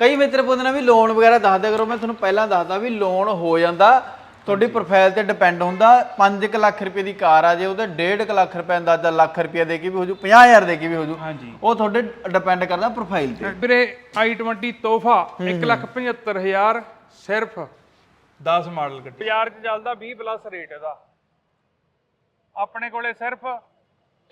ਕਈ ਮਿੱਤਰ ਪੁੱਛਦੇ ਨੇ ਵੀ ਲੋਨ ਵਗੈਰਾ ਦੱਸ ਦਿਆ ਕਰੋ ਮੈਂ ਤੁਹਾਨੂੰ ਪਹਿਲਾਂ ਦੱਸਦਾ ਵੀ ਲੋਨ ਹੋ ਜਾਂਦਾ ਤੁਹਾਡੀ ਪ੍ਰੋਫਾਈਲ ਤੇ ਡਿਪੈਂਡ ਹੁੰਦਾ 5 ਲੱਖ ਰੁਪਏ ਦੀ ਕਾਰ ਆ ਜੇ ਉਹਦੇ 1.5 ਲੱਖ ਰੁਪਏ ਅੰਦਾਜ਼ਾ ਲੱਖ ਰੁਪਏ ਦੇ ਕੇ ਵੀ ਹੋ ਜੂ 50000 ਦੇ ਕੇ ਵੀ ਹੋ ਜੂ ਹਾਂਜੀ। ਉਹ ਤੁਹਾਡੇ ਡਿਪੈਂਡ ਕਰਦਾ ਪ੍ਰੋਫਾਈਲ ਤੇ। ਵੀਰੇ i20 ਤੋਹਫਾ 175000 ਸਿਰਫ 10 ਮਾਡਲ ਗੱਡੀ। ਬਾਜ਼ਾਰ 'ਚ ਚੱਲਦਾ 20 ਪਲੱਸ ਰੇਟ ਇਹਦਾ ਆਪਣੇ ਕੋਲੇ ਸਿਰਫ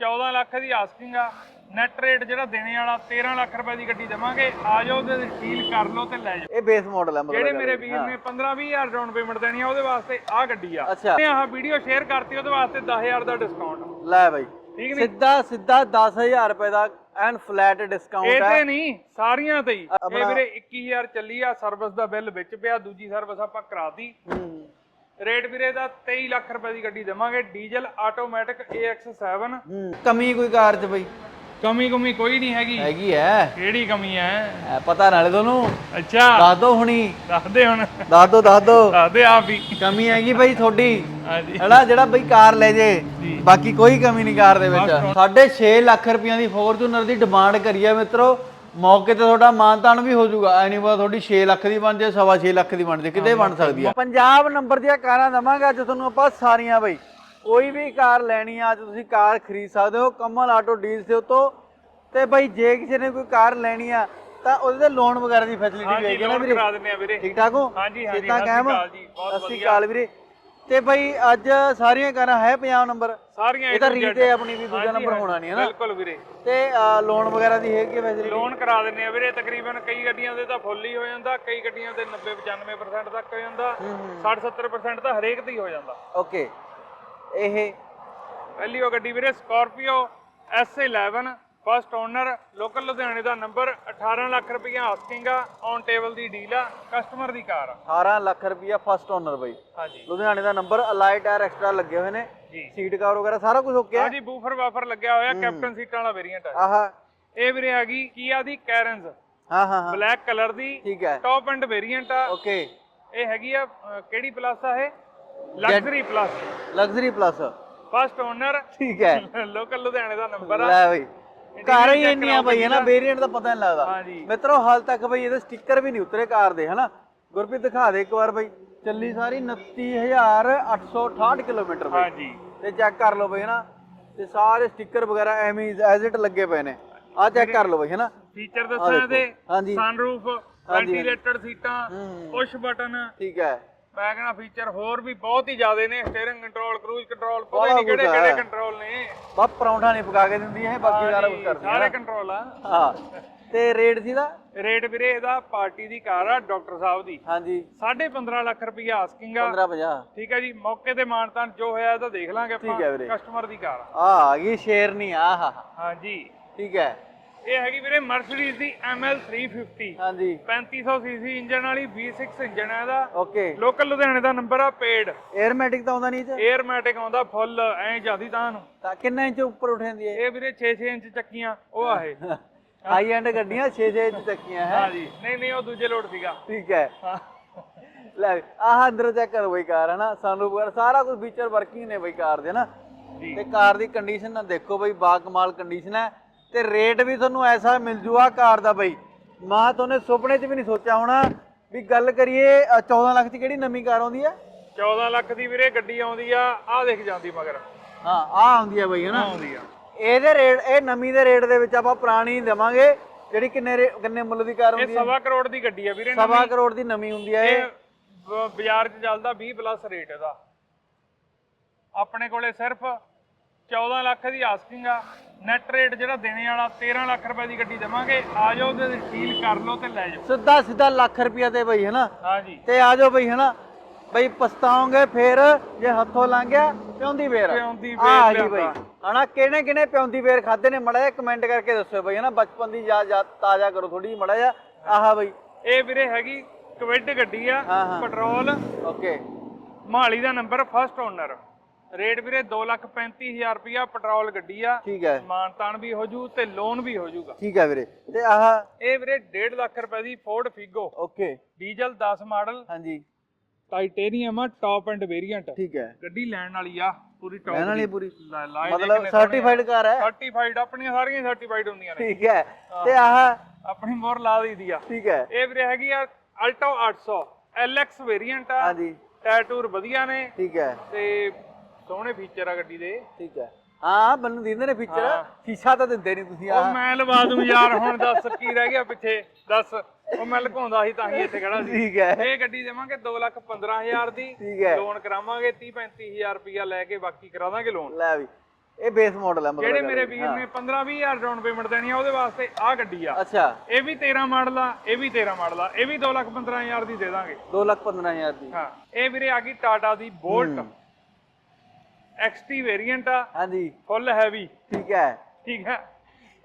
14 ਲੱਖ ਦੀ ਆਸਕਿੰਗ ਆ। ਨੈਟ ਰੇਟ ਜਿਹੜਾ ਦੇਣੇ ਵਾਲਾ 13 ਲੱਖ ਰੁਪਏ ਦੀ ਗੱਡੀ ਦੇਵਾਂਗੇ। ਆ ਜਾਓ ਤੇ ਡੀਲ ਕਰ ਲਓ ਤੇ ਲੈ ਜਾਓ। ਇਹ ਬੇਸ ਮਾਡਲ ਹੈ ਜਿਹੜੇ ਮਤਲਬ ਮੇਰੇ ਵੀਰ ਨੇ 15 20000 ਡਾਊਨ ਪੇਮੈਂਟ ਦੇਣੀ ਆ ਉਹਦੇ ਵਾਸਤੇ ਆ ਗੱਡੀ ਆ। ਅੱਛਾ। ਤੇ ਆਹ ਵੀਡੀਓ ਸ਼ੇਅਰ ਕਰਤੀ ਉਹਦੇ ਵਾਸਤੇ 10000 ਦਾ ਡਿਸਕਾਊਂਟ ਲੈ ਬਾਈ। ਠੀਕ ਨੀ ਸਿੱਧਾ ਸਿੱਧਾ 10000 ਰੁਪਏ ਦਾ ਐਨ ਫਲੈਟ ਡਿਸਕਾਊਂਟ ਹੈ ਇਹਦੇ ਨਹੀਂ ਸਾਰੀਆਂ ਤੇ ਹੀ। ਇਹ ਵੀਰੇ 21000 ਚੱਲੀ ਆ ਸਰਵਿਸ ਦਾ ਬਿੱਲ ਵਿੱਚ ਪਿਆ ਦੂਜੀ ਸਰਵਿਸ ਆਪਾਂ ਕਰਾਤੀ। ਹੂੰ। ਰੇਟ ਵੀਰੇ ਦਾ 23 ਲੱਖ ਰੁਪਏ ਦੀ ਗੱਡੀ ਦੇਵਾਂਗੇ। ਡੀਜ਼ਲ ਆਟੋਮੈਟਿਕ AX7 ਹੂੰ ਕਮੀ ਕੋਈ ਕਾਰ 'ਚ ਬਾਈ? ਕਮੀ ਕਮੀ ਕੋਈ ਨਹੀਂ ਹੈਗੀ। ਹੈਗੀ ਐ। ਕਿਹੜੀ ਕਮੀ ਹੈ ਐ ਪਤਾ ਨਾਲੇ ਤੁਹਾਨੂੰ। ਅੱਛਾ। ਦੱਸ ਦੋ ਹੁਣੀ। ਦੱਸਦੇ ਹੁਣ। ਦੱਸ ਦੋ ਦੱਸ ਦੋ। ਦੱਸਦੇ ਆਪ ਹੀ। ਕਮੀ ਹੈਗੀ ਬਾਈ ਤੁਹਾਡੀ। ਹਾਂਜੀ। ਹੈਨਾ ਜਿਹੜਾ ਬਈ ਕਾਰ ਲੈ ਜੇ। ਬਾਕੀ ਕੋਈ ਕਮੀ ਨਹੀਂ ਕਾਰ ਦੇ ਵਿੱਚ। 6.5 ਲੱਖ ਰੁਪਈਆਂ ਦੀ ਫੋਰਚੂਨਰ ਦੀ ਡਿਮਾਂਡ ਕਰੀ ਹੈ ਮਿੱਤਰੋ। ਮੌਕੇ ਤੇ ਤੁਹਾਡਾ ਮਾਨਤਾਨ ਵੀ ਹੋ ਜਾਊਗਾ। ਐ ਨਹੀਂ ਪਤਾ ਤੁਹਾਡੀ 6 ਲੱਖ ਦੀ ਬਣ ਜੇ ਸਵਾ 6 ਲੱਖ ਦੀ ਬਣ ਜੇ ਕਿਤੇ ਬਣ ਸਕਦੀ ਆ। ਪੰਜਾਬ ਨੰਬਰ ਦੀਆਂ ਕਾਰਾਂ ਦਵਾਂਗੇ ਅੱਜ ਤੁਹਾਨੂੰ ਆਪਾਂ ਸਾਰੀਆਂ ਬਈ। ਕੋਈ ਵੀ ਕਾਰ ਲੈਣੀ ਆ ਅੱਜ ਤੁਸੀਂ ਕਾਰ ਖਰੀਦ ਸਕਦੇ ਹੋ ਕਮਲ ਆਟੋ ਡੀਲਸ ਦੇ ਉੱਤੋਂ। ਤੇ ਬਈ ਜੇ ਕਿਸੇ ਨੇ ਕੋਈ ਕਾਰ ਲੈਣੀ ਆ ਤਾਂ ਉਹਦੇ ਤੇ ਲੋਨ ਵਗੈਰਾ ਦੀ ਫੈਸਿਲਿਟੀ ਵੀ ਹੈਗੀ ਨਾ ਲੋਨ ਵੀਰੇ। ਕਰਾ ਦਿੰਦੇ ਆ ਵੀਰੇ। ਠੀਕ ਠਾਕ ਹੋ? ਹਾਂਜੀ, ਹਾਂਜੀ, ਸਤਿ ਕਾਇਮ? ਸ਼੍ਰੀ ਅਕਾਲ ਜੀ, ਬਹੁਤ ਸਤਿ ਸ਼੍ਰੀ ਅਕਾਲ ਵੀਰੇ। ਤੇ ਬਈ ਅੱਜ ਸਾਰੀਆਂ ਕਾਰਾਂ ਹੈ ਪੰਜਾਬ ਨੰਬਰ? ਸਾਰੀਆਂ ਇਹ ਤਾਂ ਰੀਤੇ ਆਪਣੀ ਵੀ ਦੂਜਾ ਨੰਬਰ ਹੋਣਾ ਨਹੀਂ ਹੈ ਨਾ? ਬਿਲਕੁਲ ਵੀਰੇ। ਤੇ ਲੋਨ ਵਗੈਰਾ ਦੀ ਹੈਗੀ ਫੈਸਿਲਿਟੀ ਲੋਨ ਕਰਾ ਦਿੰਨੇ ਆ ਵੀਰੇ ਤਕਰੀਬਨ ਕਈ ਗੱਡੀਆਂ ਦੇ ਤਾਂ ਫੁੱਲ ਹੀ ਹੋ ਜਾਂਦਾ ਕਈ ਗੱਡੀਆਂ ਦੇ 90 95% ਤੱਕ ਹੋ ਜਾਂਦਾ 60 70% ਤਾਂ ਹਰੇਕ ਹੀ ਹੋ ਜਾਂਦਾ। ਓਕੇ ਇਹ ਪਹਿਲੀ ਉਹ ਗੱਡੀ ਵੀਰੇ Scorpio S11 first owner local ਲੁਧਿਆਣੇ ਦਾ ਨੰਬਰ 18 ਲੱਖ ਰੁਪਈਆ ਆਸਕਿੰਗ ਆ ਔਨ ਟੇਬਲ ਦੀ ਡੀਲ ਆ ਕਸਟਮਰ ਦੀ ਕਾਰ ਆ। 18 ਲੱਖ ਰੁਪਿਆ ਫਸਟ ਓਨਰ ਬਈ। ਹਾਂਜੀ। ਲੁਧਿਆਣੇ ਦਾ ਨੰਬਰ ਅਲਾਈ ਟਾਇਰ ਐਕਸਟਰਾ ਲੱਗੇ ਹੋਏ ਨੇ। ਜੀ। ਸੀਟ ਕਵਰ ਵਗੈਰਾ ਸਾਰਾ ਕੁਝ ਓਕੇ ਹੈ ਹਾਂਜੀ ਬੂਫਰ ਵਾਫਰ ਲੱਗਿਆ ਹੋਇਆ ਕੈਪਟਨ ਸੀਟਾਂ ਵਾਲਾ ਵੇਰੀਐਂਟ ਆ। ਆਹਾ। ਇਹ ਵੀਰੇ ਆ ਗਈ ਕੀਆ ਦੀ? ਕੈਰਨਸ ਹਾਂ ਹਾਂ ਹਾਂ। ਬਲੈਕ ਕਲਰ ਦੀ। ਠੀਕ ਹੈ। ਟੌਪ ਐਂਡ ਵੇਰੀਐਂਟ ਆ। ਓਕੇ ਇਹ ਹੈਗੀ ਆ ਕਿਹੜੀ ਪਲੱਸ ਆ ਇਹ? Luxury plus luxury plus first owner ਠੀਕ ਹੈ। ਲੋਕਲ ਲੁਧਿਆਣੇ ਦਾ ਨੰਬਰ ਆ। ਲੈ ਬਈ। ਕਾਰਾਂ ਹੀ ਇੰਨੀਆਂ ਬਈ ਹੈ ਨਾ ਵੇਰੀਐਂਟ ਦਾ ਪਤਾ ਨਹੀਂ ਲੱਗਦਾ। ਹਾਂਜੀ। ਮਿੱਤਰੋ ਹਾਲ ਤੱਕ ਬਈ ਇਹਦੇ ਸਟicker ਵੀ ਨਹੀਂ ਉਤਰੇ ਕਾਰ ਦੇ ਹਨਾ? ਗੁਰਪ੍ਰੀਤ ਦਿਖਾ ਦੇ ਇੱਕ ਵਾਰ ਬਈ ਚੱਲੀ ਸਾਰੀ 29868 ਕਿਲੋਮੀਟਰ ਬਈ ਹਾਂਜੀ। ਤੇ ਚੈੱਕ ਕਰ ਲਓ ਬਈ ਹਨਾ? ਤੇ ਸਾਰੇ ਸਟicker ਵਗੈਰਾ ਐਵੇਂ ਐਜ਼ ਇਟ ਲੱਗੇ ਪਏ ਨੇ। ਆ ਚੈੱਕ ਕਰ ਲਓ ਬਈ ਹਨਾ? ਫੀਚਰ ਦੱਸਾਂ ਇਹਦੇ। ਹਾਂਜੀ। ਸਨਰੂਫ ਵੈਂਟੀਲੇਟਡ ਸੀਟਾਂ ਹੂੰ। ਪੁਸ਼ ਬਟਨ ਠੀਕ ਹੈ। ਮੈਂ ਕਹਿੰਦਾ ਫੀਚਰ ਹੋਰ ਵੀ ਬਹੁਤ ਹੀ ਜ਼ਿਆਦੇ ਨੇ ਸਟੀਅਰਿੰਗ ਕੰਟਰੋਲ ਕਰੂਜ਼ ਕੰਟਰੋਲ ਪਤਾ ਨਹੀਂ ਕਿਹੜੇ ਕਿਹੜੇ। ਕੰਟਰੋਲ ਨੇ। ਬਾ ਪਰੌਂਠਾ ਨਹੀਂ ਪਕਾ ਕੇ ਦਿੰਦੀ ਇਹ ਬਾਕੀ ਸਾਰਾ ਕੁਝ ਕਰਦੀ ਸਾਰੇ। ਕੰਟਰੋਲ ਆ। ਹਾਂ ਤੇ ਰੇਟ ਸੀ ਦਾ ਰੇਟ ਵੀਰੇ ਇਹਦਾ ਪਾਰਟੀ ਦੀ ਕਾਰ ਆ ਡਾਕਟਰ ਸਾਹਿਬ ਦੀ। ਹਾਂਜੀ। 15.5 ਲੱਖ ਰੁਪਈਆ ਆਸਕਿੰਗ ਆ। 1550 ਠੀਕ ਹੈ ਜੀ ਮੌਕੇ ਤੇ ਮਾਨਤਾਨ ਜੋ ਹੋਇਆ ਇਹ ਤਾਂ ਦੇਖ ਲਾਂਗੇ ਆਪਾਂ। ਕਸਟਮਰ ਦੀ ਕਾਰ ਆ। ਆ ਗਈ ਸ਼ੇਰਨੀ ਆ ਹਾ ਹਾਂਜੀ। ਠੀਕ ਹੈ। ਇਹ ਹੈਗੀ ਵੀਰੇ ਮਰਸੀਡੀਜ਼ ਦੀ ML 350 ਹਾਂਜੀ। 3500 ਸੀਸੀ ਇੰਜਨ ਵਾਲੀ V6 ਇੰਜਨ ਹੈ ਇਹਦਾ। ਓਕੇ। ਲੋਕਲ ਲੁਧਿਆਣੇ ਦਾ ਨੰਬਰ ਆ ਪੇਡ 에ਅਰਮੈਟਿਕ ਤਾਂ ਆਉਂਦਾ ਨਹੀਂ ਤੇ 에ਅਰਮੈਟਿਕ ਆਉਂਦਾ ਫੁੱਲ ਐਂ ਜਾਂਦੀ ਤਾਂ ਨੂੰ ਤਾਂ ਕਿੰਨਾ ਇੰਚ ਉੱਪਰ ਉਠਾਂਦੀ ਹੈ ਇਹ ਵੀਰੇ 6-6 ਇੰਚ ਚੱਕੀਆਂ ਉਹ ਆ ਇਹ। ਹਾਈ ਐਂਡ ਗੱਡੀਆਂ 6-6 ਇੰਚ ਚੱਕੀਆਂ ਹੈ? ਹਾਂਜੀ। ਨਹੀਂ ਨਹੀਂ ਉਹ ਦੂਜੇ ਲੋਡ ਸੀਗਾ। ਠੀਕ ਹੈ। ਲੈ ਆਹ ਅੰਦਰ ਚੈੱਕ ਕਰੋ ਬਈ ਕਾਰ ਹੈ ਨਾ ਸਾਨੂੰ ਸਾਰਾ ਕੁਝ ਫੀਚਰ ਵਰਕਿੰਗ ਨੇ ਬਈ ਕਾਰ ਦੇ ਨਾ ਤੇ ਕਾਰ ਦੀ ਕੰਡੀਸ਼ਨ ਨਾ ਦੇਖੋ ਬਈ ਬਾ ਕਮਾਲ ਕੰਡੀਸ਼ਨ ਹੈ। ਤੇ ਰੇਟ ਵੀ ਤੁਹਾਨੂੰ ਐਸਾ ਮਿਲ ਜੂਗਾ ਕਾਰ ਦਾ ਬਈ। ਮਾਂ ਤੋਨੇ ਸੁਪਨੇ 'ਚ ਵੀ ਨਹੀਂ ਸੋਚਿਆ ਹੋਣਾ ਵੀ ਗੱਲ ਕਰੀਏ ਅ, 14 ਲੱਖ ਦੀ ਕਿਹੜੀ ਨਵੀਂ ਕਾਰ ਆਉਂਦੀ ਹੈ 14 ਲੱਖ ਦੀ ਵੀਰੇ ਗੱਡੀ ਆਉਂਦੀ ਆ ਆਹ ਦੇਖ ਜਾਂਦੀ ਮਗਰ। ਹਾਂ ਆ ਆਉਂਦੀ ਹੈ ਬਈ ਹੈ ਨਾ? ਆਉਂਦੀ ਆ। ਇਹਦੇ ਰੇਟ ਇਹ ਨਵੀਂ ਦੇ ਰੇਟ ਦੇ ਵਿੱਚ ਆਪਾਂ ਪੁਰਾਣੀ ਦੇਵਾਂਗੇ ਜਿਹੜੀ ਕਿੰਨੇ ਕਿੰਨੇ ਮੁੱਲ ਦੀ ਕਾਰ ਇਹ ਹੁੰਦੀ ਹੈ ਸਵਾ ਕਰੋੜ ਦੀ ਗੱਡੀ ਆ ਵੀਰੇ ਸਵਾ ਕਰੋੜ ਦੀ ਨਵੀਂ ਹੁੰਦੀ ਹੈ ਇਹ। ਇਹ ਬਾਜ਼ਾਰ 'ਚ ਚੱਲਦਾ 20 ਪਲੱਸ ਰੇਟ ਇਹਦਾ। ਆਪਣੇ ਕੋਲੇ ਸਿਰਫ 14 ਲੱਖ ਦੀ ਆਸਕਿੰਗ ਆ। ਨੈਟ ਰੇਟ ਜਿਹੜਾ ਦੇਣੇ ਵਾਲਾ 13 ਲੱਖ ਰੁਪਏ ਦੀ ਗੱਡੀ ਦੇਵਾਂਗੇ। ਆ ਜਾਓ ਤੇ ਡੀਲ ਕਰ ਲਓ ਤੇ ਲੈ ਜਾਓ। ਸਿੱਧਾ ਸਿੱਧਾ ਲੱਖ ਰੁਪਿਆ ਤੇ ਬਈ ਹੈ ਨਾ ਹਾਂਜੀ। ਤੇ ਆ ਜਾਓ ਬਈ ਹੈ ਨਾ ਬਈ ਪਛਤਾਓਗੇ ਫੇਰ ਜੇ ਹੱਥੋਂ ਲੰਘ ਗਿਆ ਪਿਉਂਦੀ ਵੇਰ ਪਿਉਂਦੀ ਆ ਆ ਵੇਰ ਗਈ ਬਈ। ਹਨਾ ਕਿਹਨੇ ਕਿਹਨੇ ਪਿਉਂਦੀ ਵੇਰ ਖਾਦੇ ਨੇ? ਮੜਾ ਜਿਹਾ ਕਮੈਂਟ ਕਰਕੇ ਦੱਸੋ ਬਈ ਹਨਾ? ਬਚਪਨ ਦੀ ਯਾਦ ਯਾਦ ਤਾਜ਼ਾ ਕਰੋ ਥੋੜੀ ਮੜਾ ਜਿਹਾ। ਆਹਾ ਬਈ। ਇਹ ਵੀਰੇ ਹੈਗੀ ਕਵਿਡ ਗੱਡੀ ਆ। ਪੈਟਰੋਲ। ਓਕੇ। ਮਹਾਲੀ ਦਾ ਨੰਬਰ ਫਸਟ ਓਨਰ ਰੇਟ ਵੀਰੇ 235000 ਰੁਪਿਆ ਪੈਟਰੋਲ ਗੱਡੀ ਆ। ਠੀਕ ਹੈ। ਮਾਨਤਾਨ ਵੀ ਹੋ ਜੂ ਤੇ ਲੋਨ ਵੀ ਹੋ ਜੂਗਾ। ਠੀਕ ਹੈ ਵੀਰੇ। ਤੇ ਆਹ ਇਹ ਵੀਰੇ 1.5 ਲੱਖ ਰੁਪਏ ਦੀ Ford Figo okay. Diesel 10 model. ਹਾਂਜੀ। ਟਾਈਟੇਨੀਅਮ ਆ ਟੌਪ ਐਂਡ ਵੇਰੀਐਂਟ ਠੀਕ ਹੈ। ਗੱਡੀ ਲੈਣ ਵਾਲੀ ਆ ਪੂਰੀ ਟੌਪ ਲੈਣ ਵਾਲੀ ਪੂਰੀ। ਮਤਲਬ ਸਰਟੀਫਾਈਡ ਕਾਰ ਹੈ? ਸਰਟੀਫਾਈਡ ਆਪਣੀਆਂ ਸਾਰੀਆਂ ਸਰਟੀਫਾਈਡ ਹੁੰਦੀਆਂ ਨੇ। ਠੀਕ ਹੈ। ਤੇ ਆਹ ਆਪਣੀ ਮੋਹਰ ਲਾ ਦਈਦੀ ਆ। ਠੀਕ ਹੈ। ਇਹ ਵੀਰੇ ਹੈਗੀ ਆ ਅਲਟੋ 800 LX ਵੇਰੀਐਂਟ ਆ। ਹਾਂਜੀ। ਟਾਇਰ ਵਧੀਆ ਨੇ। ਠੀਕ ਹੈ। ਤੇ ਸੋਹਣੇ ਫੀਚਰ ਆ ਗੱਡੀ ਦੇ। ਠੀਕ ਹੈ। ਹਾਂ ਮੈਨੂੰ ਦਿੰਦੇ ਨੇ ਫੀਚਰ ਸ਼ੀਸ਼ਾ ਤਾਂ ਦਿੰਦੇ ਨਹੀਂ ਤੁਸੀਂ ਆ ਉਹ ਮੈਂ ਲਵਾ ਦੂੰ ਯਾਰ ਹੁਣ ਦੱਸ ਕੀ ਰਹਿ ਗਿਆ ਪਿੱਛੇ ਦੱਸ। ਉਹ ਮੈਂ ਲੁਕਾਉਂਦਾ ਸੀ ਤਾਂ ਹੀ ਇੱਥੇ ਖੜਾ ਸੀ। ਠੀਕ ਹੈ। ਇਹ ਗੱਡੀ ਦੇਵਾਂਗੇ 215000 ਦੀ। ਠੀਕ ਹੈ। ਲੋਨ ਕਰਾਵਾਂਗੇ 30 35000 ਰੁਪਇਆ ਲੈ ਕੇ ਬਾਕੀ ਕਰਾ ਦਾਂਗੇ ਲੋਨ ਲੈ ਵੀ ਇਹ ਬੇਸ ਮਾਡਲ ਹੈ ਮਤਲਬ ਜਿਹੜੇ ਮੇਰੇ ਵੀਰ ਨੇ 15 20000 ਡਾਊਨ ਪੇਮੈਂਟ ਦੇਣੀ ਆ ਉਹਦੇ ਵਾਸਤੇ ਆਹ ਗੱਡੀ ਆ। ਅੱਛਾ। ਇਹ ਵੀ 13 ਮਾਡਲ ਆ ਇਹ ਵੀ 13 ਮਾਡਲ ਆ ਇਹ ਵੀ 215000 ਦੀ ਦੇ ਦਾਂਗੇ। 2 ਲੱਖ 15000 ਦੀ। ਹਾਂ। ਇਹ ਵੀਰੇ ਆ ਗਈ ਟਾਟਾ ਦੀ ਬੋਲਟ XT ਵੇਰੀਐਂਟ ਆ ਹਾਂਜੀ। ਫੁੱਲ ਹੈਵੀ ਠੀਕ ਹੈ। ਠੀਕ ਹੈ।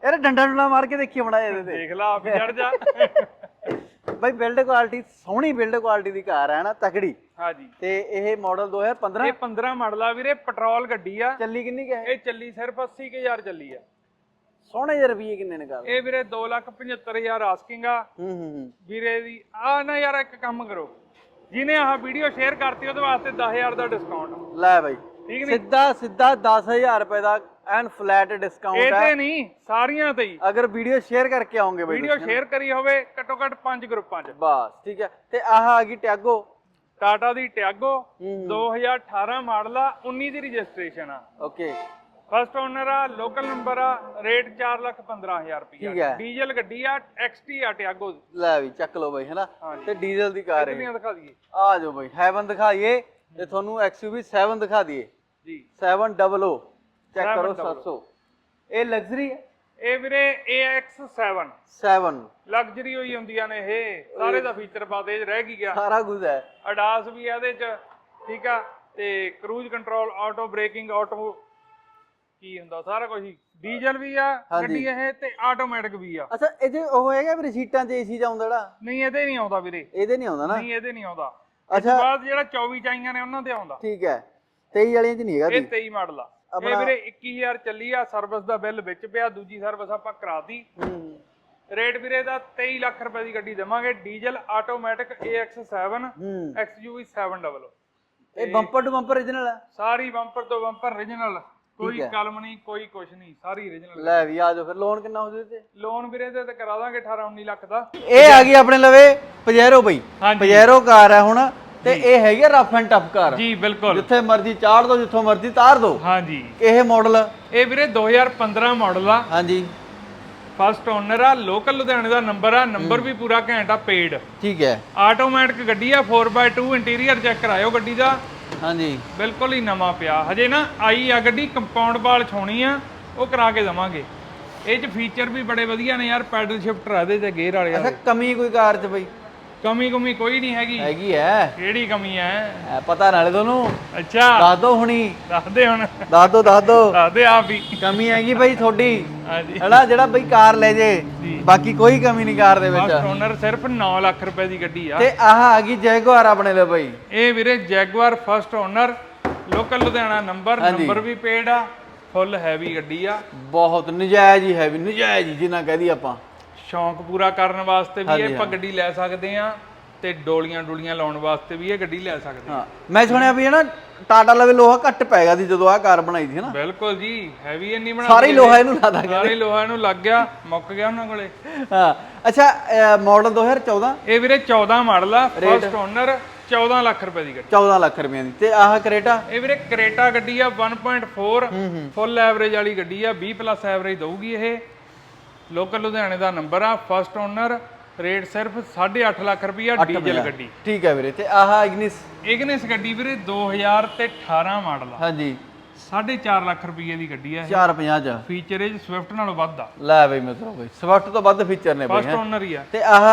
ਯਾਰ ਡੰਡਾ ਡੁੰਡਾ ਮਾਰ ਕੇ ਦੇਖੀਏ ਬਣਾ ਇਹਦੇ ਤੇ। ਦੇਖ ਲਾ ਆਪ ਹੀ ਚੜ ਜਾ। ਬਾਈ ਬਿਲਡ ਕੁਆਲਿਟੀ ਸੋਹਣੀ ਬਿਲਡ ਕੁਆਲਿਟੀ ਦੀ ਕਾਰ ਹੈ ਨਾ ਤਕੜੀ। ਹਾਂਜੀ। ਤੇ ਇਹ ਮਾਡਲ 2015 ਇਹ 15 ਮਾਡਲ ਆ ਵੀਰੇ ਪੈਟਰੋਲ ਗੱਡੀ ਆ। ਚੱਲੀ ਕਿੰਨੀ ਕੁ ਹੈ? ਇਹ ਚੱਲੀ ਸਿਰਫ 80000 ਚੱਲੀ ਆ। ਸੋਹਣੇ ਜਿਹੇ ਰੁਪਈਏ ਕਿੰਨੇ ਨੇ ਕਰ ਇਹ ਵੀਰੇ 275000 ਆਸਕਿੰਗ ਆ। ਹੂੰ ਹੂੰ ਹੂੰ। ਵੀਰੇ ਦੀ ਆ ਨਾ ਯਾਰ ਇੱਕ ਕੰਮ ਕਰੋ। ਜਿਹਨੇ ਆਹ ਵੀਡੀਓ ਸ਼ੇਅਰ ਕਰਤੀ ਉਹਦੇ ਵਾਸਤੇ 10000 ਦਾ ਡਿਸਕਾਊਂਟ ਲੈ ਬਾਈ। ਠੀਕ ਨਹੀਂ? ਸਿੱਧਾ ਸਿੱਧਾ 10000 ਰੁਪਏ ਦਾ ਐਨ ਫਲੈਟ ਡਿਸਕਾਊਂਟ ਹੈ ਤੇ ਨਹੀਂ ਸਾਰੀਆਂ ਤੇ ਹੀ। ਅਗਰ ਵੀਡੀਓ ਸ਼ੇਅਰ ਕਰਕੇ ਆਉਂਗੇ ਬਾਈ ਵੀਡੀਓ ਸ਼ੇਅਰ ਕਰੀ ਹੋਵੇ ਘੱਟੋ ਘੱਟ 5 ਗਰੁੱਪਾਂ 'ਚ। ਬਸ ਠੀਕ ਹੈ। ਤੇ ਆਹ ਆ ਗਈ ਟਿਆਗੋ। ਟਾਟਾ ਦੀ ਟਿਆਗੋ ਹੂੰ 2018 ਮਾਡਲ ਆ 19 ਦੀ ਰਜਿਸਟ੍ਰੇਸ਼ਨ ਆ। ਓਕੇ। ਫਸਟ ਓਨਰ ਆ ਲੋਕਲ ਨੰਬਰ ਆ ਰੇਟ 415000 ਠੀਕ ਰੁਪਇਆ ਹੈ। ਡੀਜ਼ਲ ਗੱਡੀ ਆ XT ਆ ਟਿਆਗੋ ਲੈ ਵੀ ਚੱਕ ਲਓ ਬਾਈ ਹੈਨਾ ਹਾਂਜੀ। ਤੇ ਡੀਜ਼ਲ ਦੀ ਕਾਰ ਹੈ। ਕਿੰਨੀਆਂ ਦਿਖਾ ਦਈਏ? ਆ ਜਾਓ ਬਾਈ ਹੈਵਨ ਦਿਖਾਈਏ। ਤੇ ਤੁਹਾਨੂੰ XUV 7 ਦਿਖਾ ਦਈਏ। ਜੀ। 700 ਚੈੱਕ ਕਰੋ 700 700 ਇਹ ਲਗਜ਼ਰੀ ਹੈ? ਇਹ ਵੀਰੇ AX7 7 ਲਗਜ਼ਰੀ ਹੋਈ ਹੁੰਦੀਆਂ ਨੇ ਇਹ। ਸਾਰੇ ਦਾ ਫੀਚਰ ਪਾਤੇ ਚ ਰਹਿ ਗਿਆ? ਸਾਰਾ ਕੁਝ ਹੈ। ਅਡਾਸ ਵੀ ਆ ਇਹਦੇ ਚ ਠੀਕ ਆ? ਤੇ cruise control auto braking auto ਕੀ ਹੁੰਦਾ ਸਾਰਾ ਕੁਝ ਹੀ। ਡੀਜ਼ਲ ਵੀ ਆ ਗੱਡੀ ਇਹ ਤੇ ਆਟੋਮੈਟਿਕ ਵੀ ਆ। ਅੱਛਾ ਇਹ ਜੇ ਉਹ ਹੈਗਾ ਵੀ ਰਸੀਟਾਂ 'ਚ ਏਸੀ ਜਾਉਂਦਾ ਜਿਹੜਾ? ਨਹੀਂ ਇਹਦੇ ਨਹੀਂ ਆਉਂਦਾ ਵੀਰੇ। ਇਹਦੇ ਨਹੀਂ ਆਉਂਦਾ ਨਾ? ਨਹੀਂ ਇਹਦੇ ਨਹੀਂ ਆਉਂਦਾ। ਇਸ ਅੱਛਾ। ਬਾਅਦ ਜਿਹੜਾ 24 ਚਾਈਆਂ ਨੇ ਉਹਨਾਂ ਤੇ ਆਉਂਦਾ। ਠੀਕ ਹੈ। 23 ਵਾਲਿਆਂ 'ਚ ਨਹੀਂ ਹੈਗਾ ਇਹ ਦੀ 23 ਮਾਡਲ ਆ। ਇਹ ਆਪਣਾ- ਵੀਰੇ 21000 ਚੱਲੀ ਆ ਸਰਵਿਸ ਦਾ ਬਿੱਲ ਵਿੱਚ ਪਿਆ ਦੂਜੀ ਸਰਵਿਸ ਆਪਾਂ ਕਰਾਤੀ। ਹੂੰ। ਰੇਟ ਵੀਰੇ ਦਾ 23 ਲੱਖ ਰੁਪਏ ਦੀ ਗੱਡੀ ਦੇਵਾਂਗੇ। ਡੀਜ਼ਲ ਆਟੋਮੈਟਿਕ AX7 ਹੂੰ। XUV 700 ਇਹ ਬੰਪਰ ਟੂ ਬੰਪਰ origignal ਹੈ ਸਾਰੀ ਬੰਪਰ ਤੋਂ ਬੰਪਰ origignal ਕੋਈ ਹੈ। ਕਲਮ ਨਹੀਂ ਕੋਈ ਕੁਛ ਨਹੀਂ ਸਾਰੀ origignal ਲੈ ਵੀ ਆ ਜਾਓ ਫਿਰ। ਲੋਨ ਕਿੰਨਾ ਹੋ ਜੂ ਤੇ ਲੋਨ ਵੀਰੇ ਤੇ ਤੇ ਕਰਾ ਦਾਂਗੇ 18 19 ਲੱਖ ਦਾ। ਇਹ ਆ ਗਈ ਆਪਣੇ ਲਵੇ ਪਜੈਰੋ ਬਈ। ਹਾਂਜੀ। ਪਜੈਰੋ ਕਾਰ ਹੈ ਹੁਣ। ਤੇ ਇਹ ਹੈਗੀ ਰਫ ਐਂਡ ਟਫ ਕਾਰ ਜੀ ਬਿਲਕੁਲ। ਜਿੱਥੇ ਮਰਜ਼ੀ ਚਾੜ ਦੋ ਜਿੱਥੋਂ ਮਰਜ਼ੀ ਤਾਰ ਦੋ। ਹਾਂਜੀ। ਇਹ ਮਾਡਲ ਇਹ ਵੀਰੇ 2015 ਮਾਡਲ ਆ। ਹਾਂਜੀ। ਫਸਟ ਓਨਰ ਆ ਲੋਕਲ ਲੁਧਿਆਣੇ ਦਾ ਨੰਬਰ ਆ ਨੰਬਰ ਵੀ ਪੂਰਾ ਘੈਂਟ ਆ ਪੇਡ ਠੀਕ ਹੈ। ਆਟੋਮੈਟਿਕ ਗੱਡੀ ਆ 4x2 ਇੰਟੀਰੀਅਰ ਚੈੱਕ ਕਰਾਇਓ ਗੱਡੀ ਦਾ। ਹਾਂਜੀ। ਬਿਲਕੁਲ ਹੀ ਨਵਾਂ ਪਿਆ। ਹਜੇ ਨਾ ਆਈ ਆ ਗੱਡੀ ਕੰਪਾਊਂਡ ਵਾਲ ਛੋਣੀ ਆ ਉਹ ਕਰਾ ਕੇ ਦਵਾਂਗੇ। ਇਹ ਚ ਫੀਚਰ ਵੀ ਬੜੇ ਵਧੀਆ ਨੇ ਯਾਰ ਪੈਡਲ ਸ਼ਿਫਟਰ ਆ ਇਹਦੇ ਤੇ ਗੇਅਰ ਵਾਲੇ ਆ ਅੱਛਾ ਕਮੀ ਕੋਈ ਕਾਰ 'ਚ ਬਈ? ਕਮੀ ਕਮੀ ਕੋਈ ਨਹੀਂ ਹੈਗੀ। ਹੈਗੀ ਹੈ ਕਿਹੜੀ ਕਮੀ ਐ? ਐ ਪਤਾ ਨਾਲੇ ਤੁਹਾਨੂੰ। ਅੱਛਾ। ਦੱਸ ਦੋ ਹੁਣੀ। ਦੱਸ ਦੇ ਹੁਣ। ਦੱਸ ਦੋ ਦੱਸ ਦੋ। ਦੱਸ ਦੇ ਆਪ ਹੀ। ਕਮੀ ਹੈਗੀ ਬਈ ਤੁਹਾਡੀ। ਹਾਂਜੀ। ਹੈਨਾ ਜਿਹੜਾ ਬਈ ਕਾਰ ਲੈ ਜੇ। ਬਾਕੀ ਕੋਈ ਕਮੀ ਨਹੀਂ ਕਾਰ ਦੇ ਵਿੱਚ। ਫਸਟ ਓਨਰ ਸਿਰਫ 9 ਲੱਖ ਰੁਪਏ ਦੀ ਗੱਡੀ ਆ। ਤੇ ਆਹ ਆ ਗਈ ਜੈਗੁਆਰ ਆਪਣੇ ਲਈ ਬਈ। ਇਹ ਵੀਰੇ Jaguar first owner local Ludhiana number number ਵੀ ਪੇਡ ਆ। ਫੁੱਲ ਹੈਵੀ ਗੱਡੀ ਆ। ਬਹੁਤ ਨਜਾਇਜ਼ ਹੀ ਹੈ ਵੀ ਨਜਾਇਜ਼ ਜਿੰਨਾ ਕਹਦੀ ਆਪਾਂ। ਸ਼ੌਂਕ ਪੂਰਾ ਕਰਨ ਵਾਸਤੇ ਵੀ ਇਹ ਆਪਾਂ ਗੱਡੀ ਲੈ ਸਕਦੇ ਆ ਤੇ ਡੋਲੀਆਂ ਡੋਲੀਆਂ ਲਾਉਣ ਵਾਸਤੇ ਵੀ ਇਹ ਗੱਡੀ ਲੈ ਸਕਦੇ ਆ ਹਾਂ ਮੈਂ ਸੁਣਿਆ ਵੀ ਇਹ ਨਾ ਟਾਟਾ ਲਵੇ ਲੋਹਾ ਘੱਟ ਪੈਗਾ ਦੀ ਜਦੋਂ ਆਹ ਕਾਰ ਬਣਾਈ ਸੀ ਨਾ। ਬਿਲਕੁਲ ਜੀ ਹੈਵੀ ਇੰਨੀ ਬਣਾ ਸਾਰੇ ਲੋਹਾ ਇਹਨੂੰ ਲਾਦਾ ਗਿਆ। ਸਾਰੇ ਲੋਹਾ ਇਹਨੂੰ ਲੱਗ ਗਿਆ ਮੁੱਕ ਗਿਆ ਉਹਨਾਂ ਕੋਲੇ। ਹਾਂ ਅੱਛਾ ਮਾਡਲ 2014 ਇਹ ਵੀਰੇ 14 ਮਾਡਲ ਆ ਫਸਟ ਓਨਰ 14 ਲੱਖ ਰੁਪਏ ਦੀ ਗੱਡੀ। 14 ਲੱਖ ਰੁਪਏ ਦੀ। ਤੇ ਆਹ ਕਰੇਟਾ? ਇਹ ਵੀਰੇ ਕਰੇਟਾ ਗੱਡੀ ਆ 1.4 ਫੁੱਲ ਐਵਰੇਜ ਵਾਲੀ ਗੱਡੀ ਆ 20 ਪਲੱਸ ਐਵਰੇਜ ਦਊਗੀ ਇਹ। ਲੋਕਲ ਲੁਧਿਆਣੇ ਦਾ ਨੰਬਰ ਆ ਫਸਟ ਓਨਰ ਰੇਟ ਸਿਰਫ 8.5 ਲੱਖ ਰੁਪਈਆ ਡੀਜ਼ਲ ਗੱਡੀ। ਠੀਕ ਹੈ ਵੀਰੇ ਤੇ ਆਹ ਇਗਨਿਸ ਇਗਨਿਸ ਗੱਡੀ ਵੀਰੇ 2000 ਤੇ 18 ਮਾਡਲ ਆ। ਹਾਂਜੀ। 4.5 ਲੱਖ ਰੁਪਏ ਦੀ ਗੱਡੀ ਆ ਇਹ। 450 ਚ। ਫੀਚਰ ਇਹ ਸਵਿਫਟ ਨਾਲੋਂ ਵੱਧ ਆ। ਲੈ ਬਈ ਮਿੱਤਰੋ ਬਈ ਸਵਿਫਟ ਤੋਂ ਵੱਧ ਫੀਚਰ ਨੇ ਬਈ ਫਸਟ ਓਨਰ ਹੀ ਆ। ਤੇ ਆਹ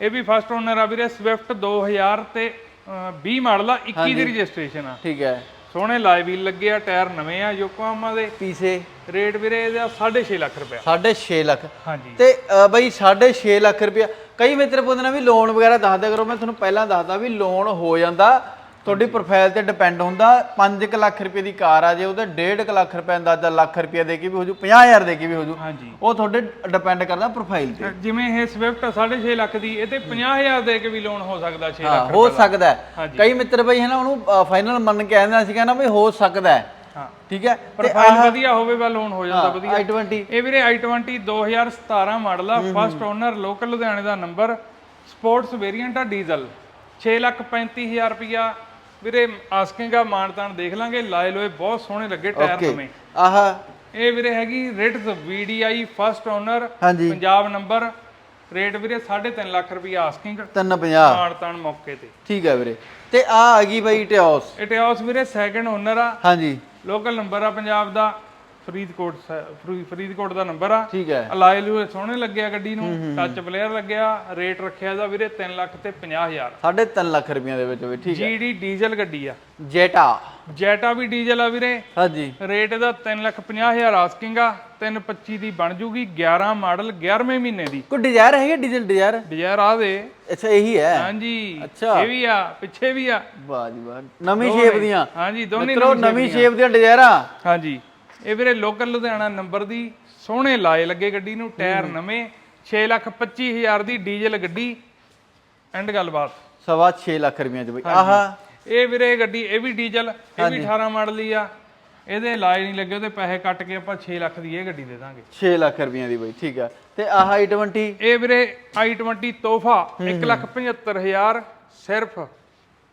ਇਹ ਵੀ ਫਸਟ ਓਨਰ ਆ ਵੀਰੇ ਸਵਿਫਟ 2000 ਤੇ ਅਹ, 20 ਮਾਡਲ ਆ 21 ਦੀ ਰਜਿਸਟ੍ਰੇਸ਼ਨ ਆ। ਠੀਕ ਹੈ। ਸੋਹਣੇ ਲਾਈਵ ਵੀਲ ਲੱਗੇ ਆ ਟਾਇਰ ਨਵੇਂ ਆ ਯੋਕੋਹਾਮਾ ਦੇ। ਪੀਸੇ। ਰੇਟ ਵੀਰੇ ਇਹਦਾ 6.5 ਲੱਖ ਰੁਪਏ 6.5 ਲੱਖ। ਹਾਂਜੀ। ਤੇ ਅ, ਬਈ 6.5 ਲੱਖ ਰੁਪਇਆ। ਕਈ ਮਿੱਤਰ ਪੁੱਛਦੇ ਨੇ ਵੀ ਲੋਨ ਵਗੈਰਾ ਦੱਸ ਦਿਆ ਕਰੋ ਮੈਂ ਤੁਹਾਨੂੰ ਪਹਿਲਾਂ ਦੱਸਦਾ ਵੀ ਲੋਨ ਹੋ ਜਾਂਦਾ। ਤੁਹਾਡੀ ਪ੍ਰੋਫਾਈਲ ਤੇ ਡਿਪੈਂਡ ਹੁੰਦਾ 5 ਲੱਖ ਰੁਪਏ ਦੀ ਕਾਰ ਆ ਜੇ ਉਹਦੇ 1.5 ਲੱਖ ਰੁਪਏ ਅੰਦਾਜ਼ਾ ਲੱਖ ਰੁਪਏ ਦੇ ਕੇ ਵੀ ਹੋ ਜੂ 50000 ਦੇ ਕੇ ਵੀ ਹੋ ਜੂ। ਹਾਂਜੀ। ਉਹ ਤੁਹਾਡੇ ਡਿਪੈਂਡ ਕਰਦਾ ਪ੍ਰੋਫਾਈਲ ਤੇ। ਜਿਵੇਂ ਇਹ ਸਵਿਫਟ 6.5 ਲੱਖ ਦੀ ਇਹ ਤੇ 50000 ਦੇ ਕੇ ਵੀ ਲੋਨ ਹੋ ਸਕਦਾ 6 ਹਾਂ ਲੱਖ ਹੋ ਸਕਦਾ। ਹਾਂਜੀ। ਕਈ ਮਿੱਤਰ ਬਈ ਹੈ ਨਾ ਉਹਨੂੰ ਫਾਈਨਲ ਮੰਨ ਕੇ ਆਂਦੇ ਸੀ ਕਹਿੰਦਾ ਬਈ ਹੋ ਸਕਦਾ ਹੈ। ਠੀਕ ਹੈ? ਪ੍ਰੋਫਾਈਲ ਵਧੀਆ ਹੋਵੇ ਵਾ ਲੋਨ ਹੋ ਜਾਂਦਾ ਵਧੀਆ। I20 ਇਹ ਵੀਰੇ i20 2017 ਮਾਡਲ ਆ ਫਸਟ ਓਨਰ ਲੋਕਲ ਲੁਧਿਆਣੇ ਦਾ ਨੰਬਰ ਸਪੋਰਟਸ ਵੇਰੀਐਂਟ ਆ ਡੀਜ਼ਲ 635000 ਰੁਪਿਆ ਵੀਰੇ ਆਸਕਿੰਗ ਆ ਮਾਨਤਾਨ ਦੇਖ ਲਾਂਗੇ। ਲਾਏ ਲੋਏ ਬਹੁਤ ਸੋਹਣੇ ਲੱਗੇ ਟਾਇਰ ਨਵੇਂ ਆਹ। ਇਹ ਵੀਰੇ ਹੈਗੀ Ritz VDI first owner Punjab number rate ਵੀਰੇ 3.5 ਲੱਖ ਰੁਪਿਆ ਆਸਕਿੰਗ 350 ਮਾਨਤਾਨ ਮੌਕੇ ਤੇ। ਠੀਕ ਹੈ ਵੀਰੇ। ਤੇ ਆ ਆ ਗਈ ਬਾਈ ਟਿਓਸ ਇਟਿਓਸ ਵੀਰੇ ਸੈਕੰਡ ਓਨਰ ਆ। ਹਾਂਜੀ। ਲੋਕਲ ਨੰਬਰ ਆ ਪੰਜਾਬ ਦਾ। ਫਰੀਦਕੋਟ ਸ- ਫਰੀ- ਫਰੀਦਕੋਟ ਦਾ ਨੰਬਰ ਆ। ਠੀਕ ਹੈ। ਅਲਾਈ ਲੂਏ ਸੋਹਣੇ ਲੱਗਿਆ ਗੱਡੀ ਨੂੰ। ਟੱਚ ਪਲੇਅਰ ਲੱਗਿਆ। ਰੇਟ ਰੱਖਿਆ ਦਾ ਵੀਰੇ 3 ਲੱਖ ਤੇ 50000 3.5 ਲੱਖ ਰੁਪਈਆ ਦੇ ਵਿੱਚ ਵੀ ਠੀਕ ਹੈ। ਜੀਡੀ ਡੀਜ਼ਲ ਗੱਡੀ ਆ। ਜੈਟਾ। ਜੈਟਾ ਵੀ ਡੀਜ਼ਲ ਆ ਵੀਰੇ। ਹਾਂਜੀ। ਰੇਟ ਇਹਦਾ 3 ਲੱਖ 50000 ਆਸਕਿੰਗ ਆ। 325 ਦੀ ਬਣ ਜੂਗੀ 11 ਮਾਡਲ 11ਵੇਂ ਮਹੀਨੇ ਦੀ। ਕੋਈ ਡਿਜ਼ਾਇਰ ਹੈਗਾ ਡੀਜ਼ਲ ਡਿਜ਼ਾਇਰ ਡਿਜ਼ਾਇਰ ਆ ਦੇ। ਅੱਛਾ ਇਹੀ ਹੈ? ਹਾਂਜੀ। ਅੱਛਾ। ਇਹ ਵੀ ਆ ਪਿੱਛੇ ਵੀ ਆ। ਵਾਹ ਜੀ ਵਾਹ। ਨਵੀਂ ਸ਼ੇਪ ਦੀਆਂ। ਹਾਂਜੀ ਦੋਨੇ ਮਿੱਤਰੋ ਨਵੀਂ ਸ਼ੇਪ ਦੀਆਂ। ਡਿਜ਼ਾਇਰਾਂ ਹਾਂਜੀ। ਇਹ ਵੀਰੇ ਲੋਕਲ ਲੁਧਿਆਣਾ ਨੰਬਰ ਦੀ ਸੋਹਣੇ ਲਾਏ ਲੱਗੇ ਗੱਡੀ ਨੂੰ ਟਾਇਰ ਨਵੇਂ 6 ਲੱਖ 25 ਹਜ਼ਾਰ ਦੀ ਡੀਜ਼ਲ ਗੱਡੀ। ਐਂਡ ਗੱਲਬਾਤ। ਸਵਾ 6 ਲੱਖ ਰੁਪਈਆ ਚ ਬਈ। ਆਹ। ਇਹ ਵੀਰੇ ਗੱਡੀ ਇਹ ਵੀ ਡੀਜ਼ਲ ਇਹ ਵੀ 18 ਮਾਡਲ ਦੀ ਆ। ਇਹਦੇ ਲਾਏ ਨਹੀਂ ਲੱਗੇ ਉਹਦੇ ਪੈਸੇ ਕੱਟ ਕੇ ਆਪਾਂ 6 ਲੱਖ ਦੀ ਇਹ ਗੱਡੀ ਦੇ ਦਾਂਗੇ। 6 ਲੱਖ ਰੁਪਈਆ ਦੀ ਬਈ ਠੀਕ ਹੈ ਤੇ ਆਹ i20 ਇਹ ਵੀਰੇ i20 ਤੋਹਫਾ 1 ਲੱਖ 75 ਹਜ਼ਾਰ ਸਿਰਫ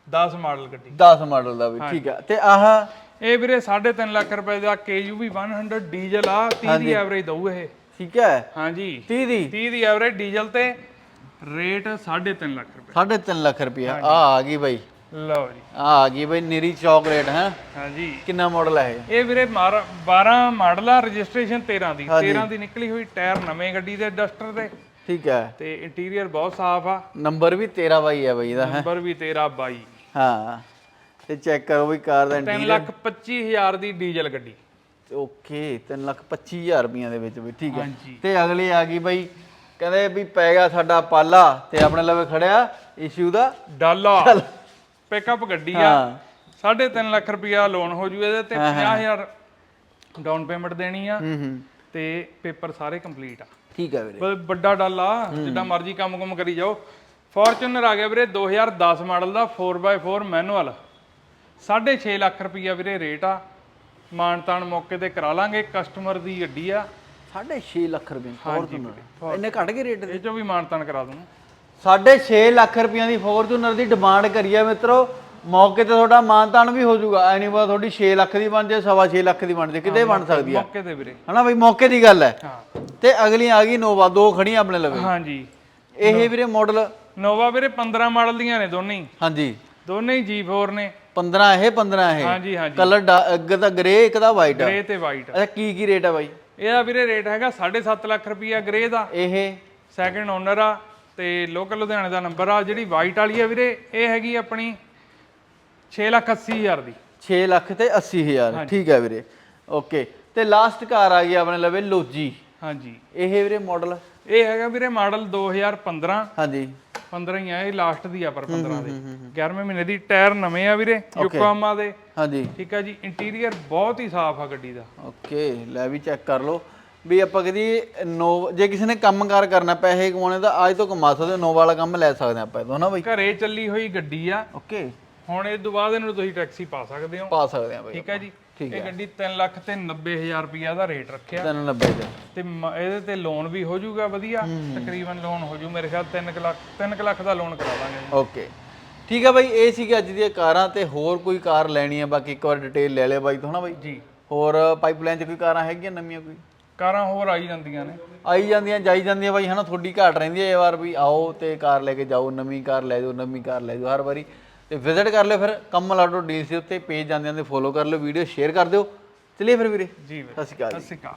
10 ਮਾਡਲ ਗੱਡੀ। 10 ਮਾਡਲ ਦਾ ਬਈ ਠੀਕ ਹੈ ਤੇ ਆਹ ਇਹ ਵੀਰੇ 3.5 ਲੱਖ ਰੁਪਏ ਦਾ KUV 100 ਡੀਜ਼ਲ ਆ 30 ਦੀ ਐਵਰੇਜ ਦਊ ਇਹ। ਠੀਕ ਹੈ। ਹਾਂਜੀ। 30 ਦੀ? 30 ਦੀ ਐਵਰੇਜ ਡੀਜ਼ਲ ਤੇ ਰੇਟ 3.5 ਲੱਖ ਰੁਪਏ। 3.5 ਲੱਖ ਰੁਪਈਆ ਆ ਆ ਗਈ ਬਈ। ਲਓ ਜੀ। ਆ ਆ ਗਈ ਬਈ ਨਿਰੀ ਚੌਕਲੇਟ ਹੈ? ਹਾਂਜੀ। ਕਿੰਨਾ ਮਾਡਲ ਹੈ ਇਹ? ਵੀਰੇ ਮਾਰ- 12 ਮਾਡਲ ਆ ਰਜਿਸਟ੍ਰੇਸ਼ਨ 13 ਦੀ। 13 ਦੀ ਨਿਕਲੀ ਹੋਈ ਟਾਇਰ ਨਵੇਂ ਗੱਡੀ ਦੇ ਡਸਟਰ ਦੇ ਠੀਕ ਹੈ। ਤੇ ਇੰਟੀਰੀਅਰ ਬਹੁਤ ਸਾਫ਼ ਆ। ਨੰਬਰ ਵੀ 13 ਬਾਈ ਹੈ ਬਈ ਇਹਦਾ। ਨੰਬਰ ਵੀ 13 22 ਹਾਂ। ਤੇ ਚੈੱਕ ਕਰੋ ਬਈ ਕਾਰ ਦਾ 3 ਲੱਖ 25 ਹਜ਼ਾਰ ਦੀ ਡੀਜ਼ਲ ਗੱਡੀ। ਓਕੇ 3 ਲੱਖ 25000 ਰੁਪਈਆ ਦੇ ਵਿੱਚ ਵੀ ਠੀਕ ਹੈ। ਹਾਂਜੀ। ਤੇ ਅਗਲੀ ਆ ਗਈ ਬਈ ਕਹਿੰਦੇ ਵੀ ਪੈ ਗਿਆ ਸਾਡਾ ਪਾਲਾ ਤੇ ਆਪਣੇ ਲਵੇ ਖੜਿਆ ਇਸ਼ੂ ਦਾ ਡਾਲਾ। ਪਿਕਅਪ ਗੱਡੀ ਆ। ਹਾਂ। 3.5 ਲੱਖ ਰੁਪਇਆ ਲੋਨ ਹੋ ਜੂ ਇਹਦੇ ਤੇ 50000 ਡਾਊਨ ਪੇਮੈਂਟ ਦੇਣੀ ਆ। ਹੂੰ ਹੂੰ। ਤੇ ਪੇਪਰ ਸਾਰੇ ਕੰਪਲੀਟ ਆ। ਠੀਕ ਹੈ ਵੀਰੇ। ਬ- ਵੱਡਾ ਡਾਲਾ ਜਿੱਦਾਂ ਮਰਜ਼ੀ ਕੰਮ-ਕੁਮ ਕਰੀ ਜਾਓ। ਫੋਰਚੂਨਰ ਆ ਗਿਆ ਵੀਰੇ 2010 ਮਾਡਲ ਦਾ 4x4 ਮੈਨੂਅਲ 6.5 ਲੱਖ ਰੁਪਈਆ ਵੀਰੇ ਰੇਟ ਆ। ਮਾਨਤਾਨ ਮੌਕੇ ਤੇ ਕਰਾ ਲਾਂਗੇ ਕਸਟਮਰ ਦੀ ਗੱਡੀ ਆ। 6.5 ਲੱਖ ਰੁਪਏ ਫੋਰਚੂਨਰ ਇੰਨੇ ਘਟ ਗਏ ਰੇਟ ਇਹ ਚੋਂ ਵੀ ਮਾਨਤਾਨ ਕਰਾ ਦੂੰ 6.5 ਲੱਖ ਰੁਪਈਆ ਦੀ ਫੋਰਚੂਨਰ ਦੀ ਡਿਮਾਂਡ ਕਰੀ ਆ ਮਿੱਤਰੋ। ਮੌਕੇ ਤੇ ਤੁਹਾਡਾ ਮਾਨਤਾਨ ਵੀ ਹੋ ਜਾਊਗਾ। ਐ ਨਹੀਂ ਪਤਾ ਤੁਹਾਡੀ 6 ਲੱਖ ਦੀ ਬਣ ਜੇ ਸਵਾ 6 ਲੱਖ ਦੀ ਬਣ ਜੇ ਕਿਤੇ ਬਣ ਸਕਦੀ ਆ। ਮੌਕੇ ਤੇ ਵੀਰੇ। ਹਨਾ ਬਈ ਮੌਕੇ ਦੀ ਗੱਲ ਹੈ। ਤੇ ਅਗਲੀ ਆ ਗਈ ਨੋਵਾ ਦੋ ਖੜੀਆਂ ਆਪਣੇ ਲਵੇ। ਹਾਂਜੀ। ਇਹ ਵੀਰੇ ਮਾਡਲ ਨੋਵਾ ਵੀਰੇ 15 ਮਾਡਲ ਦੀਆਂ ਨੇ ਦੋਨੇ। ਹਾਂਜੀ। ਦੋਨੇ ਹੀ G4 ਨੇ। 15 ਇਹ 15 ਇਹ। ਹਾਂਜੀ ਹਾਂਜੀ। ਕਲਰ ਅੱਗੇ ਤਾਂ ਗ੍ਰੇ ਇੱਕ ਦਾ ਵਾਈਟ ਆ। ਗ੍ਰੇ ਤੇ ਵਾਈਟ ਅੱਛਾ ਕੀ ਕੀ ਰੇਟ ਆ ਬਾਈ? ਇਹਦਾ ਵੀਰੇ ਰੇਟ ਹੈਗਾ 7.5 ਲੱਖ ਰੁਪਈਆ ਗ੍ਰੇ ਦਾ। ਇਹ? ਸੈਕਿੰਡ ਓਨਰ ਆ ਤੇ ਲੋਕਲ ਲੁਧਿਆਣੇ ਦਾ ਨੰਬਰ ਆ ਜਿਹੜੀ ਵਾਈਟ ਵਾਲੀ ਆ ਵੀਰੇ ਇਹ ਹੈਗੀ ਆਪਣੀ 6 ਲੱਖ 80 ਹਜ਼ਾਰ ਦੀ। 6 ਲੱਖ ਤੇ 80 ਹਜ਼ਾਰ ਠੀਕ ਹੈ ਵੀਰੇ। ਓਕੇ ਤੇ ਲਾਸਟ ਕਾਰ ਆ ਗਈ ਆਪਣੇ ਲਵੇ ਲੋਜੀ। ਹਾਂਜੀ। ਇਹ ਵੀਰੇ ਮਾਡਲ ਇਹ ਹੈਗਾ ਵੀਰੇ ਮਾਡਲ 2015 ਹਾਂਜੀ। 15 ਹੀ ਆ ਇਹ ਲਾਸਟ ਦੀ ਆ ਪਰ 15 ਦੇ। 11ਵੇਂ ਮਹੀਨੇ ਦੀ ਟਾਇਰ ਨਵੇਂ ਆ ਵੀਰੇ ਯੋਕੋਹਾਮਾ ਦੇ। ਹਾਂਜੀ। ਠੀਕ ਆ ਜੀ ਇੰਟੀਰੀਅਰ ਬਹੁਤ ਹੀ ਸਾਫ਼ ਆ ਗੱਡੀ ਦਾ। ਓਕੇ ਲੈ ਵੀ ਚੈੱਕ ਕਰ ਲਓ। ਵੀ ਆਪਾਂ ਕਦੀ ਨੋ ਜੇ ਕਿਸੇ ਨੇ ਕੰਮਕਾਰ ਕਰਨਾ ਪੈਸੇ ਕਮਾਉਣੇ ਤਾਂ ਅੱਜ ਤੋਂ ਕਮਾ ਸਕਦੇ ਨੋਵਾ ਵਾਲਾ ਕੰਮ ਲੈ ਸਕਦੇ ਆਪਾਂ ਇਹ ਤੋਂ ਨਾ ਬਾਈ। ਘਰੇ ਚੱਲੀ ਹੋਈ ਗੱਡੀ ਆ। ਓਕੇ ਹੁਣ ਇਹ ਤੋਂ ਬਾਅਦ ਇਹਨੂੰ ਤੁਸੀਂ ਟੈਕਸੀ ਪਾ ਸਕਦੇ ਹੋ। ਪਾ ਸਕਦੇ ਆ ਬਾਈ ਠੀਕ ਹੈ ਜੀ। ਇਹ ਗੱਡੀ 3 ਲੱਖ ਤੇ 90 ਹਜ਼ਾਰ ਰੁਪਈਆ ਦਾ ਰੇਟ ਰੱਖਿਆ। 390 ਦੇ ਤੇ ਮ- ਇਹਦੇ ਤੇ ਲੋਨ ਵੀ ਹੋ ਜਾਊਗਾ ਵਧੀਆ। ਤਕਰੀਬਨ ਲੋਨ ਹੋ ਜੂ ਮੇਰੇ ਖਿਆਲ 3 ਲੱਖ 3 ਲੱਖ ਦਾ ਲੋਨ ਕਰਾ ਦਾਂਗੇ ਓਕੇ ਠੀਕ ਹੈ ਬਾਈ ਇਹ ਸੀਗੀ ਅੱਜ ਦੀਆਂ ਕਾਰਾਂ ਤੇ ਹੋਰ ਕੋਈ ਕਾਰ ਲੈਣੀ ਹੈ? ਬਾਕੀ ਇੱਕ ਵਾਰ ਡਿਟੇਲ ਲੈ ਲਿਓ ਬਾਈ ਤੋਂ ਹਨਾ ਬਾਈ? ਜੀ। ਹੋਰ ਪਾਈਪਲਾਈਨ 'ਚ ਕੋਈ ਕਾਰਾਂ ਹੈਗੀਆਂ ਨਵੀਆਂ ਕੋਈ? ਕਾਰਾਂ ਹੋਰ ਆਈ ਜਾਂਦੀਆਂ ਨੇ। ਆਈ ਜਾਂਦੀਆਂ ਜਾਈ ਜਾਂਦੀਆਂ ਬਾਈ ਹਨਾ? ਤੁਹਾਡੀ ਘਾਟ ਰਹਿੰਦੀ ਹੈ ਇਹ ਵਾਰ ਵੀ ਆਓ ਤੇ ਕਾਰ ਲੈ ਕੇ ਜਾਓ ਨਵੀਂ ਕਾਰ ਲੈ ਜਾਓ ਨਵੀਂ ਕਾਰ ਲੈ ਜਾਓ ਹਰ ਵਾਰੀ। ਤੇ ਵਿਜ਼ਿਟ ਕਰ ਲਿਓ ਫਿਰ ਕਮਲ ਆਟੋ ਡੀਲਸ ਦੇ ਉੱਤੇ ਪੇਜ ਜਾਂਦੇ ਜਾਂਦੇ ਫੋਲੋ ਕਰ ਲਿਓ ਵੀਡੀਓ ਸ਼ੇਅਰ ਕਰ ਦਿਓ। ਚਲਿਏ ਫਿਰ ਵੀਰੇ। ਜੀ ਵੀਰੇ। ਸਤਿ ਸ਼੍ਰੀ ਅਕਾਲ ਸਤਿ ਸ਼੍ਰੀ ਅਕਾਲ।